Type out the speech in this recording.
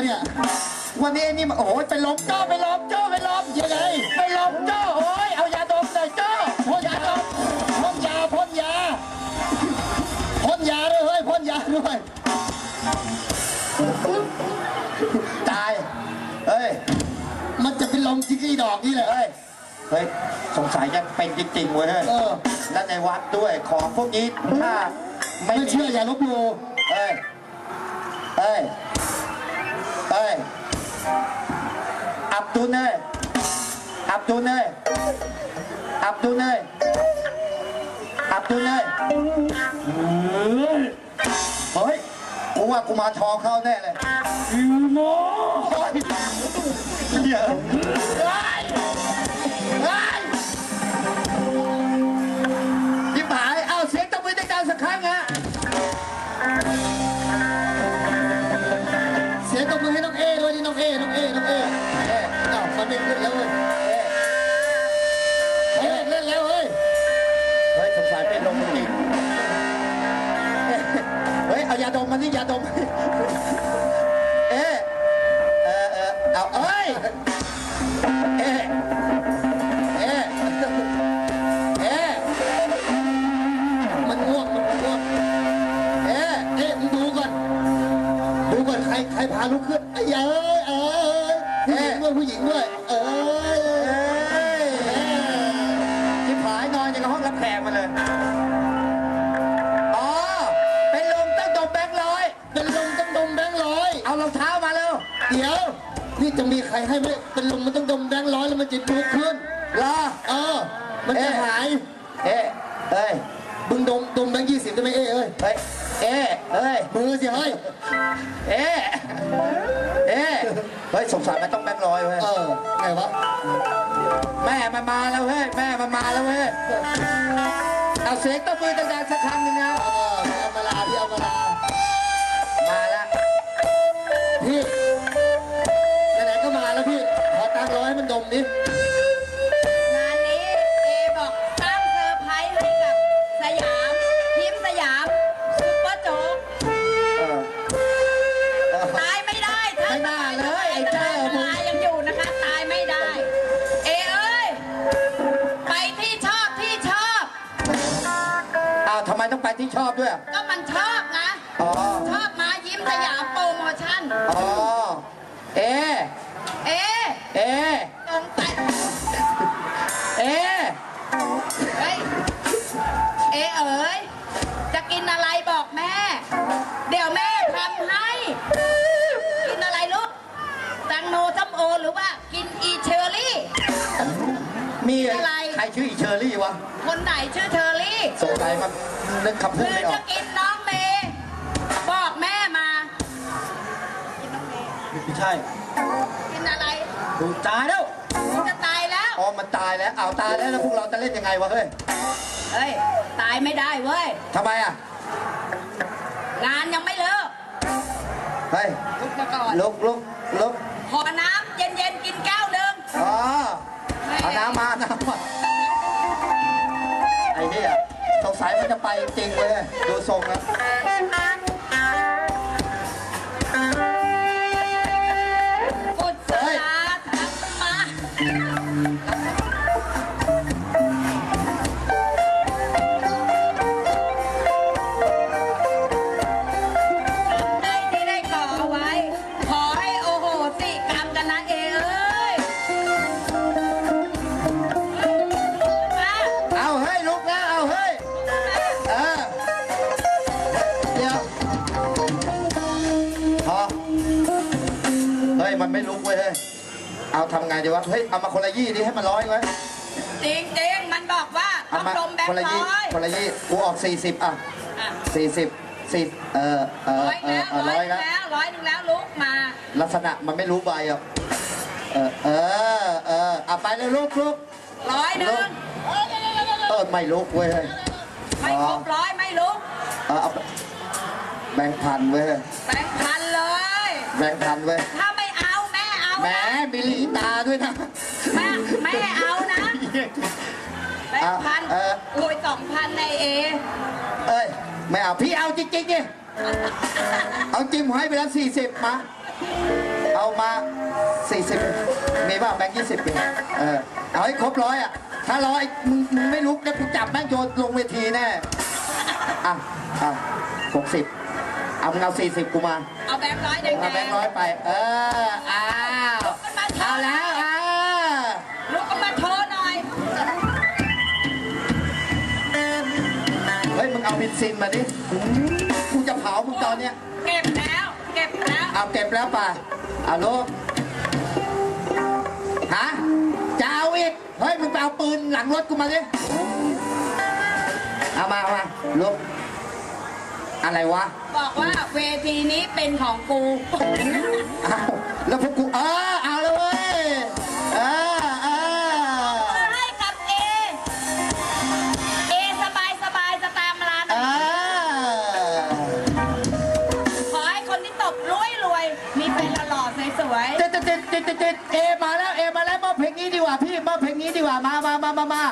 ตัวเนี่ย วันนี้ไอ้นี่มาโอ้โหเป็นลมโจ้เป็นลมโจ้เป็นลมยังไงเป็นลมโจ้โอ้ยเอายาดมหน่อยโจ้พ่นยาดมพ่นยาพ่นยาพ่นยาด้วยเฮ้ยพ่นยาด้วยตายเฮ้ยมันจะเป็นลมจิกกี้ดอกนี่แหละเฮ้ยเฮ้ยสงสัยจะเป็นจริงๆเว้ยเฮ้ยเออ และในวัดด้วยของพวกนี้ถ้าไม่ไม่เชื่ออย่าลบหลู่เฮ้ยเฮ้ยเฮ้ย อับดุลเอ้ยอับดุลเอ้ยอับดุลเอ้ยอับดุลเอ้ยเฮ้ยกูว่ากูมารทองเข้าแน่เลยอีโมโอ้ยเดี๋ยว เอน้อเอเอ้ยอ้าวมันไม่ขึ้นแล้วเว้ยเอ้ยเฮ้ยเล่นแล้วเฮ้ยเฮ้ยสงสัยเป็นลมจริงเอ้ยเฮ้ยเอายาดมมานี่ยาดม เอ๊ะเออเออเอาเอ้ยเอ๊ะเอ๊ะเอ๊ะมันง่วงมันง่วงเอ๊ะเอ๊ะมึงดูก่อนดูก่อนใครใครพาลุกขึ้นไอ้ยาเอ้ย เอ้ยผู้หญิงด้วยผู้หญิงด้วยเอ้ยเอ้ยที่ผายนอนอย่างกับห้องรับแขกมาเลย อ๋อ เป็นลมต้องดมแบงค์ร้อย เป็นลมต้องดมแบงค์ร้อย เอารองเท้ามาเร็ว เดี๋ยว นี่จะมีใครให้ไหมเป็นลมมันต้องดมแบงค์ร้อยแล้วมันจะลุกขึ้นรอเออ มันจะหาย เอ๊ะเอ้ยมึงดมดมแบงค์ยี่สิบได้ไหมเอ้ยเอ้ยเฮ้ยเอ๊ะเอ้ยมือสิเฮ้ยเอ๊ะเอ๊ะเฮ้ยสงสารมันต้องแบงค์ร้อย เว้ยเออไงวะแม่มันมาแล้วเว้ยแม่มันมาแล้วเว้ยเอาเสียงตบมือดังๆสักครั้งหนึงนะ เออเอามาลาพี่เอามาลา ทำไมต้องไปที่ชอบด้วยก็มันชอบนะ อ๋อชอบมายิ้มสยามโปรโมชั่น อ๋อเอ๊ะเอเอ๊ะตรงไปเอ๊ะเฮ้ย เอเอ๋ย จะกินอะไรบอกแม่ เดี๋ยวแม่ทำให้ กินอะไรลูกแตงโมส้มโอหรือว่ากินอีเชอรี่ มีอะไร ใครชื่ออีเชอรี่วะ คนไหนชื่อเชอรี่ สงสัยมัน นึกคำพูดคือไม่ออจะกกินน้องเมย์บอกแม่มากินน้องเมย์ไม่ใช่กินอะไรถูกตายแล้วมันจะตายแล้ว อ๋อมันตายแล้วเอาวตายแล้วแล้วพวกเราจะเล่นยังไงวะเฮ้ยเฮ้ย ตายไม่ได้เว้ย ทำไมอะงานยังไม่เลิกเฮ้ยลุกมาก่อน ลุกลุกลุกขอน้ำเย็นๆกินแก้วหนึ่งอ๋อเอาน้ำมาน้ำมา สายมันจะไปจริงเลยดูทรงนะ ทำไงดีวะ เฮ้ย เอามาคนละยี่ดิให้มันร้อยไว้จริงจริงๆมันบอกว่าต้เอาองมาดมแบงคนค์ละยี่ร้อยคนละยี่กูออกสี่สิบอะ อะสี่สิบสี่เออเออร้อยเออแล้วเออร้ร้ออยยหนึ่แล้วงแล้วร้อยหนึ่งแล้วลุกมาลักษณะมันไม่รู้ใบอะเออเออเออเอาไปเลยลุกลุกร้อยหนึ่งเออไม่ลุกเว้ยเฮ้ย ไม่ครบร้อยไม่ลุกเออเอาไปแบงค์พันเว้ยแบงค์พันเลย แบงค์พันเว้ยถ้าไม่เอาแม่เอา แหมนะมีลีตาด้วยนะแม่แม่เอานะแบงค์พันเออโอ้ยสองพันในเอ เอ้ยไม่เอาพี่เอาจริงๆดิเอาจิ้มให้ไปแล้วสี่สิบมาจเอามา40มีบ้างแบงค์ยี่สิบมีเออเอาให้ครบร้อยอะ ถ้าร้อยมึงมึงไม่ลุกนะกูจับแม่งโยนลงเวทีแน่อะอะหกสิบเอามึงเอาสี่สิบกูมาเอา แบงค์ร้อยแดงเอาแบงค์ร้อยไป เออ อ้าวมันมาโชเอาว์แล้วอ่าลุกขึ้นมาโชว์หน่อยเฮ้ย มึงเอาบินซินมาดิกูจะเผามึงตอนเนี้ย เก็บแล้ว เก็บแล้ว เอาเก็บแล้วป่ะเอาลูกฮะจะเอาอีก เฮ้ย มึงไปเอาปืนหลังรถกูมาดิ เอามาเอามาลูก อะไรวะบอกว่าเวทีนี้เป็นของกูเอาแล้วพวกกูเออเอาเลยเว้ยเออเออให้กับเอ เอสบายสบายจะตามร้านเออขอให้คนที่ตบรวยรวยๆมีแฟนหล่อๆสวยติดติดติดติดติดติดเอมาแล้วเอมาแล้วมอบเพลงนี้ดีกว่าพี่มอบเพลงนี้ดีกว่ามามามามามา